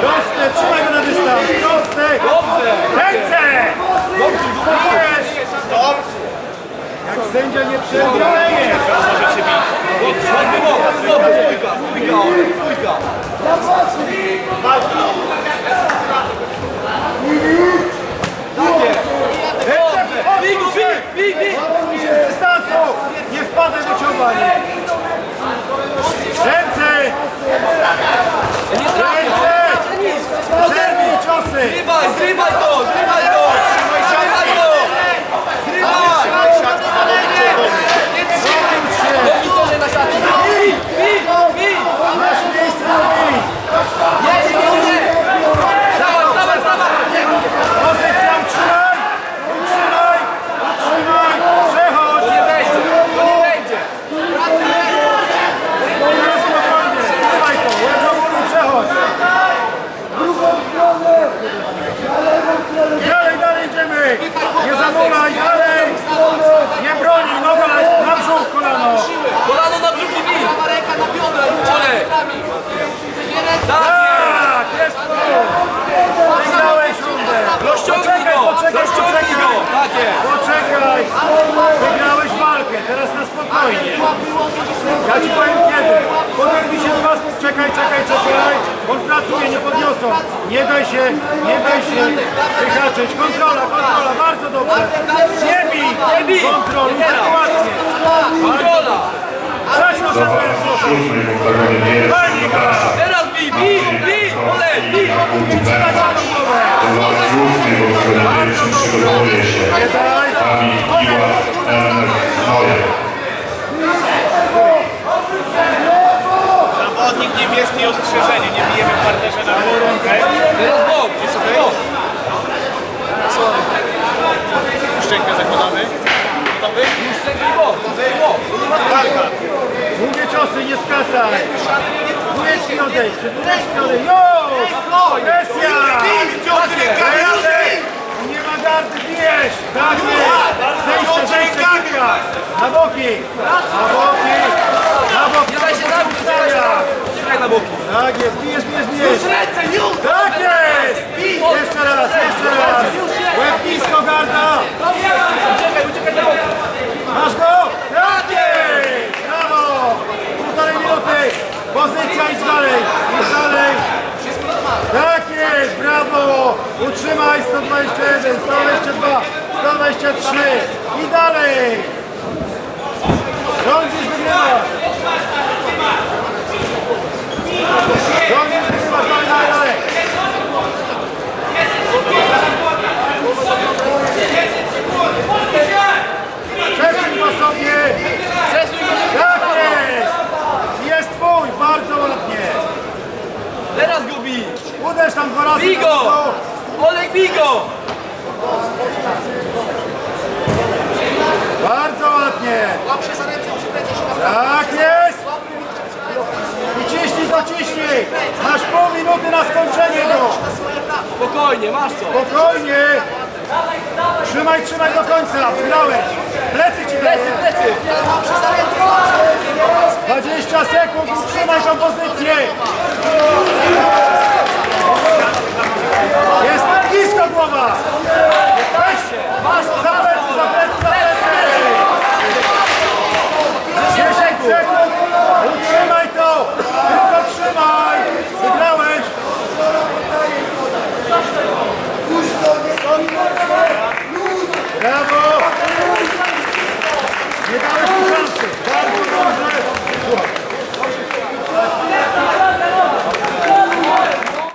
Proste, trzymaj go na dystans. Proste. Dobrze. Ręce. Dobrze, Kupujesz. Jak sędzia nie przerwie. Dobrze, ładny Nie wpadaj do ciągania. Nie daj się, nie daj się wyhaczyć. Kontrola, kontrola, bardzo dobrze. Nie bij, Nie bij. Teraz. sytuację. Kontrola. Zaś jest zapraszam. Teraz bij, bij, bij. Olej, bij. Trzymaj za tą głowę. Do szóstym Zawodnik niebieski ostrzeżenie, nie bijemy w parterze na rękę. Teraz bok, jest bok. Szczękę zakładamy. Gotowy? Szczęki bok, bok. Walka. Długie ciosy, nie skracaj. Dwójeczki odejdź, dwójeczki odejdź. Już! Presja! Ręce! Nie ma gardy, bijesz! Tak jest! Zejście, zejście! Na boki! Na boki! Na boki! Nie daj się zabić, Stawia. Czekaj na boki. Tak jest, bijesz, bijesz, bijesz! Ręce, już. Tak jest! Jeszcze raz, jeszcze raz! Łeb nisko, garda! Uciekaj, uciekaj na boki. Masz go! Tak jest! Brawo! Półtorej minuty! Pozycja, idź dalej! Idź dalej! Tak jest! Brawo! Utrzymaj 121, 122, 123 i dalej! Rządzisz, wygrywasz! Rządzisz, wygrywasz, dalej, dalej, dalej! Przesuń go sobie! Tak jest! Jest twój, bardzo ładnie! Teraz go bij. Uderz tam dwa razy! Bij na go. to. Olej, bij go. Bardzo ładnie! Tak jest! I ciśnij go, ciśnij! Masz pół minuty na skończenie go! Spokojnie, masz co. Spokojnie! Trzymaj, trzymaj do końca! Wygrałeś! Plecy ci Plecy, plecy. 20 sekund, utrzymaj tą pozycję!